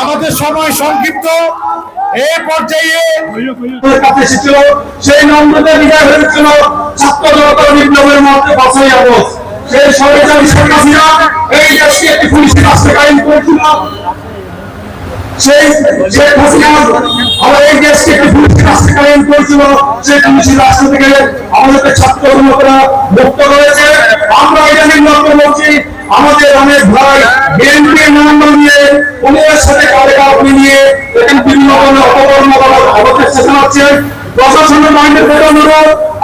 আমাদের সময় সংক্ষিপ্ত। এই পর্যায়ে কাছে সেই নম্রতা বিদায় হয়েছিল ছাত্র জনতার বিপ্লবের মধ্যে বাছাই আগস্ট সেই সরকারি হাসিনা, এই দেশকে একটি পুলিশের রাষ্ট্রে কায়েম করেছিল সেই শেখ হাসিনা আমার এই দেশকে একটি পুলিশের রাষ্ট্রে কায়েম ছাত্র করেছে। আমরা আমাদের অনেক ভাই বিএনপি নিয়ে পুলিশের সাথে মিলিয়ে এখানে বিভিন্ন ধরনের অপকর্ম মাইন্ডের প্রতি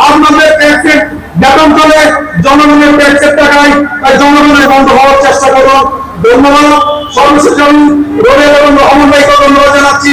আপনাদের ট্যাক্সের বেতন চলে জনগণের ট্যাক্সের টাকায় জনগণের বন্ধ হওয়ার চেষ্টা করুন। ধন্যবাদ। সর্বশেষ আমি রোডের এবং রহমান ভাইকে জানাচ্ছি।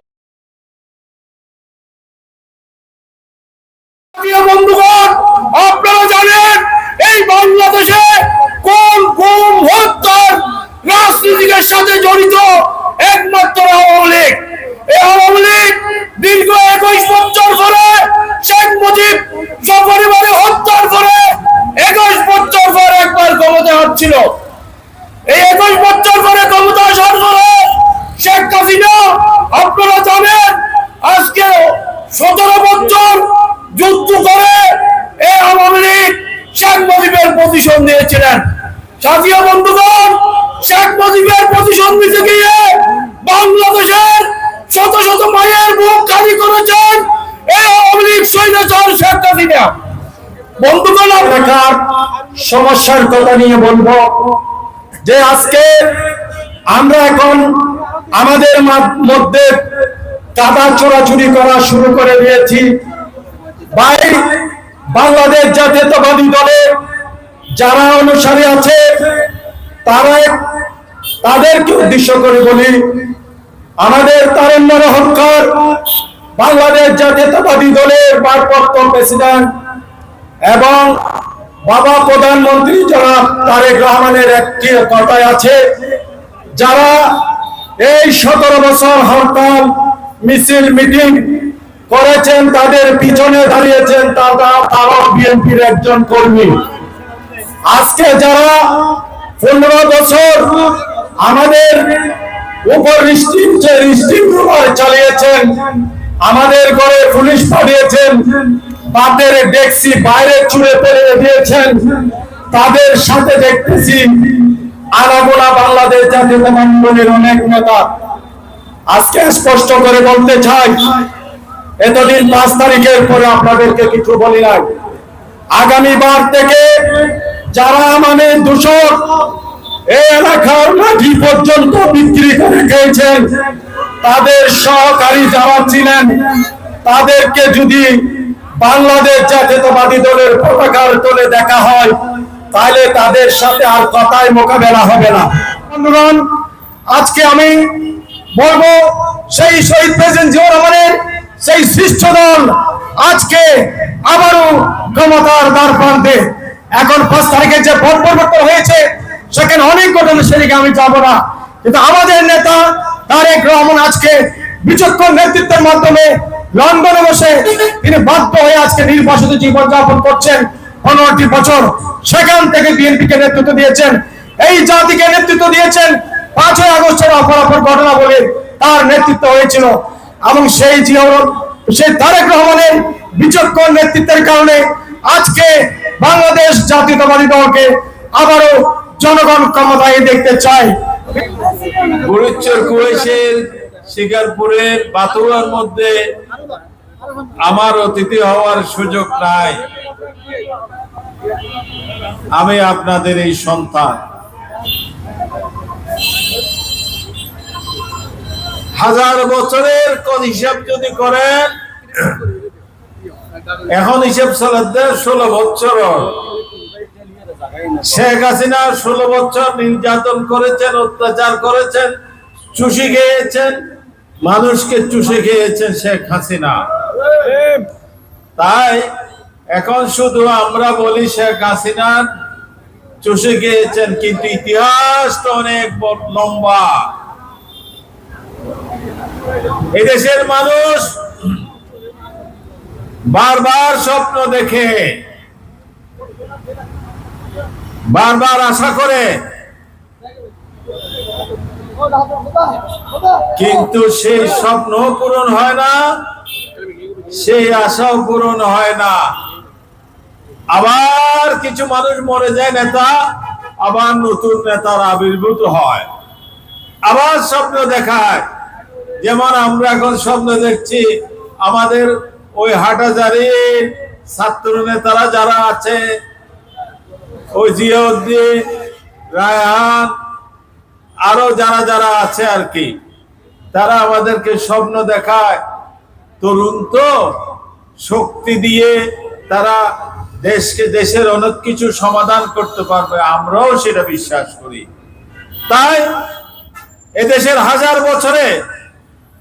মুজিব সপরিবারে হত্যার পরে একুশ বছর পর একবার ক্ষমতা হচ্ছিল এই একুশ বছর পরে ক্ষমতা আসার পরে শেখ হাসিনা আপনারা জানেন আজকে সতেরো বছর যুদ্ধ করে এই আওয়ামী লীগ শেখ মুজিবের পজিশন দিয়েছিলেন। সাথীয় বন্ধুগণ, শেখ মুজিবের পজিশন দিতে গিয়ে বাংলাদেশের শত শত মায়ের বুক খালি করেছেন বন্ধুগণ এলাকার সমস্যার কথা নিয়ে বলব? যে আজকে আমরা এখন আমাদের মধ্যে কাদা চোরাচুরি করা শুরু করে দিয়েছি। ভাই, বাংলাদেশ জাতীয়তাবাদী দলে যারা অনুসারী আছে, তারা তাদেরকে উদ্দেশ্য করে বলি, আমাদের তারেন্দ্র হক্কর বাংলাদেশ জাতীয়তাবাদী দলের ভারপ্রাপ্ত প্রেসিডেন্ট এবং বাবা প্রধানমন্ত্রী জনাব তারেক রহমানের একটি কথায় আছে, যারা এই সতেরো বছর হরতাল, মিছিল, মিটিং করেছেন, তাদের পিছনে দাঁড়িয়েছেন তারা তারাও বিএনপির একজন কর্মী। আজকে যারা পনেরো বছর আমাদের উপর রিস্টিম চালিয়েছেন আমাদের ঘরে পুলিশ পাঠিয়েছেন, তাদের ডেক্সি বাইরে ছুড়ে ফেলে দিয়েছেন, তাদের সাথে দেখতেছি আনাগোনা বাংলাদেশ জাতীয় মন্ডলের অনেক নেতা। আজকে স্পষ্ট করে বলতে চাই, এতদিন পাঁচ তারিখের পরে আপনাদেরকে কিছু বলি নাই। আগামীবার থেকে যারা আমাদের দূষক, এই এলাকার মাটি পর্যন্ত বিক্রি করে খেয়েছেন তাদের সহকারী যারা ছিলেন, তাদেরকে যদি বাংলাদেশ জাতীয়তাবাদী দলের পতাকার তোলে দেখা হয়, তাহলে তাদের সাথে আর কথায় মোকাবেলা হবে না। বন্ধুগণ, আজকে আমি বলব, সেই শহীদ প্রেসিডেন্ট জিয়াউর রহমানের সেই সৃষ্ট দল আজকে আবারও ক্ষমতার দ্বার প্রান্তে। এখন পাঁচ তারিখে যে ভোট পরিবর্তন হয়েছে, সেখানে অনেক ঘটনা সেদিকে আমি যাব না। কিন্তু আমাদের নেতা তারেক রহমান আজকে বিচক্ষণ নেতৃত্বের মাধ্যমে লন্ডনে বসে তিনি বাধ্য হয়ে আজকে নির্বাসিত জীবনযাপন করছেন পনেরোটি বছর। সেখান থেকে বিএনপিকে নেতৃত্ব দিয়েছেন। এই জাতিকে নেতৃত্ব দিয়েছেন পাঁচই আগস্টের অপরাপর ঘটনা বলে তার নেতৃত্ব হয়েছিল। এবং সেই জিয়াউর সেই তারেক রহমানের বিচক্ষণ নেতৃত্বের কারণে আজকে বাংলাদেশ জাতীয়তাবাদী দলকে আবারও জনগণ ক্ষমতায় দেখতে চায়। গুরুচর কুয়েশের শিকারপুরের বাতুয়ার মধ্যে আমার অতিথি হওয়ার সুযোগ নাই। আমি আপনাদের এই সন্তান। হাজার বছরের কোন হিসাব যদি করেন, এখন হিসাব চালাতে ষোলো বছর। শেখ হাসিনা ষোলো বছর নির্যাতন করেছেন, অত্যাচার করেছেন, চুষি খেয়েছেন, মানুষকে চুষে খেয়েছেন শেখ হাসিনা। তাই এখন শুধু আমরা বলি শেখ হাসিনা চুষে খেয়েছেন, কিন্তু ইতিহাস তো অনেক লম্বা। এদেশের মানুষ বারবার স্বপ্ন দেখে। বারবার আশা করে। কিন্তু সেই স্বপ্ন পূরণ হয় না, সেই আশাও পূরণ হয় না। আবার কিছু মানুষ মরে যায় নেতা, আবার নতুন নেতার আবির্ভূত হয়। আবার স্বপ্ন দেখায়। যেমন আমরা এখন স্বপ্ন দেখছি, আমাদের ওই হাটাজারির ছাত্র নেতারা যারা আছে ওই রায়হান, আরও যারা যারা আছে আর কি, তারা আমাদেরকে স্বপ্ন দেখায়। তরুণ তো শক্তি দিয়ে তারা দেশকে দেশের অনেক কিছু সমাধান করতে পারবে, আমরাও সেটা বিশ্বাস করি। তাই এদেশের হাজার বছরে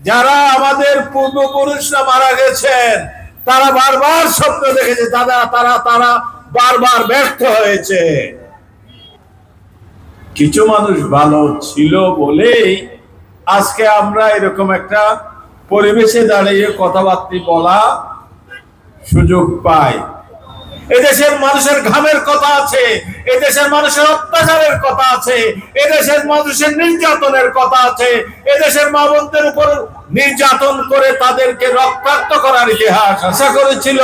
যারা আমাদের পূর্বপুরুষরা মারা গেছেন, তারা বারবার স্বপ্ন দেখেছে তারা তারা তারা বারবার ব্যর্থ হয়েছে। কিছু মানুষ ভালো ছিল বলেই আজকে আমরা এরকম একটা পরিবেশে দাঁড়িয়ে কথাবার্তা বলা সুযোগ পাই। এদেশের মানুষের ঘামের কথা আছে, এদেশের মানুষের অত্যাচারের কথা আছে, এদেশের মানুষের নির্যাতনের কথা আছে, এদেশের মা বোনদের উপর নির্যাতন করে তাদেরকে রক্তাক্ত করার ইতিহাস আশা করেছিল।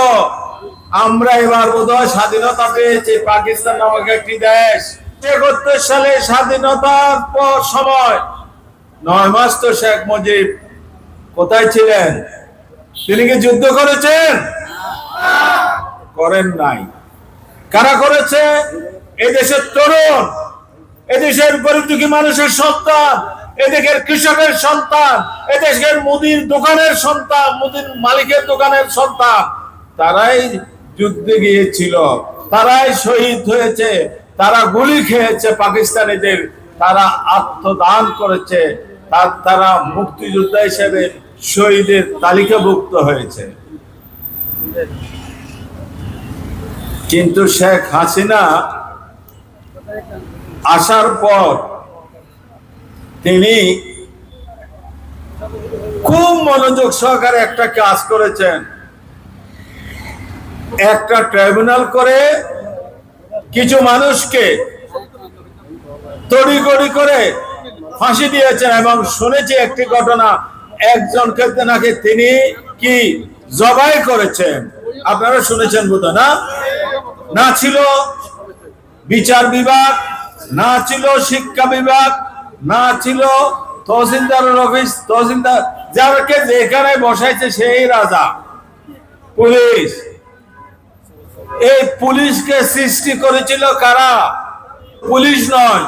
আমরা এবার বোধহয় স্বাধীনতা পেয়েছি। পাকিস্তান নামক একটি দেশ। একাত্তর সালে স্বাধীনতার পর সময় নয় মাস তো শেখ মুজিব কোথায় ছিলেন? তিনি কি যুদ্ধ করেছেন? করেন নাই। কারা করেছে? এই দেশের তরুণ এদেশের গরিব দুঃখী মানুষের সন্তান এদেশের কৃষকের সন্তান এদেশের মুদির দোকানের সন্তান, মুদির মালিকের দোকানের সন্তান, তারাই যুদ্ধে গিয়েছিল। তারাই শহীদ হয়েছে, তারা গুলি খেয়েছে পাকিস্তানিদের, তারা আত্মদান করেছে, তার তারা মুক্তিযোদ্ধা হিসেবে শহীদের তালিকাভুক্ত হয়েছে। কিন্তু শেখ হাসিনা আসার পর তিনি খুব মনোযোগ সহকারে একটা কাজ করেছেন। একটা ট্রাইব্যুনাল করে কিছু মানুষকে তড়িগড়ি করে ফাঁসি দিয়েছেন এবং শুনেছি একটি ঘটনা, একজনকে নাকি তিনি কি জবাই করেছেন? আপনারা শুনেছেন বোধ না? না ছিল বিচার বিভাগ, না ছিল শিক্ষা বিভাগ, না ছিল তহসিলদারের অফিস, তহসিলদার যাকে যেখানে বসাইছে সেই রাজা, পুলিশ। এই পুলিশকে সৃষ্টি করেছিল কারা? পুলিশ নয়,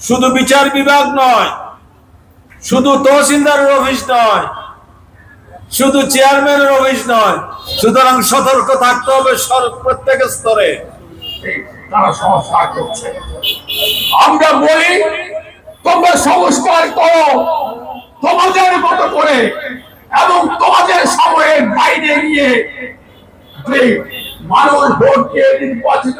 শুধু বিচার বিভাগ নয়, শুধু তহসিলদারের অফিস নয়, শুধু চেয়ারম্যানের অফিস নয়, সুতরাং সতর্ক থাকতে হবে প্রত্যেক স্তরে। তারা করছে। আমরা বলি, তোমরা সংস্কার করো তোমাদের মতো করে এবং তোমাদের সময়ের বাইরে গিয়ে যে মানুষ ভোট দিয়ে নির্বাচিত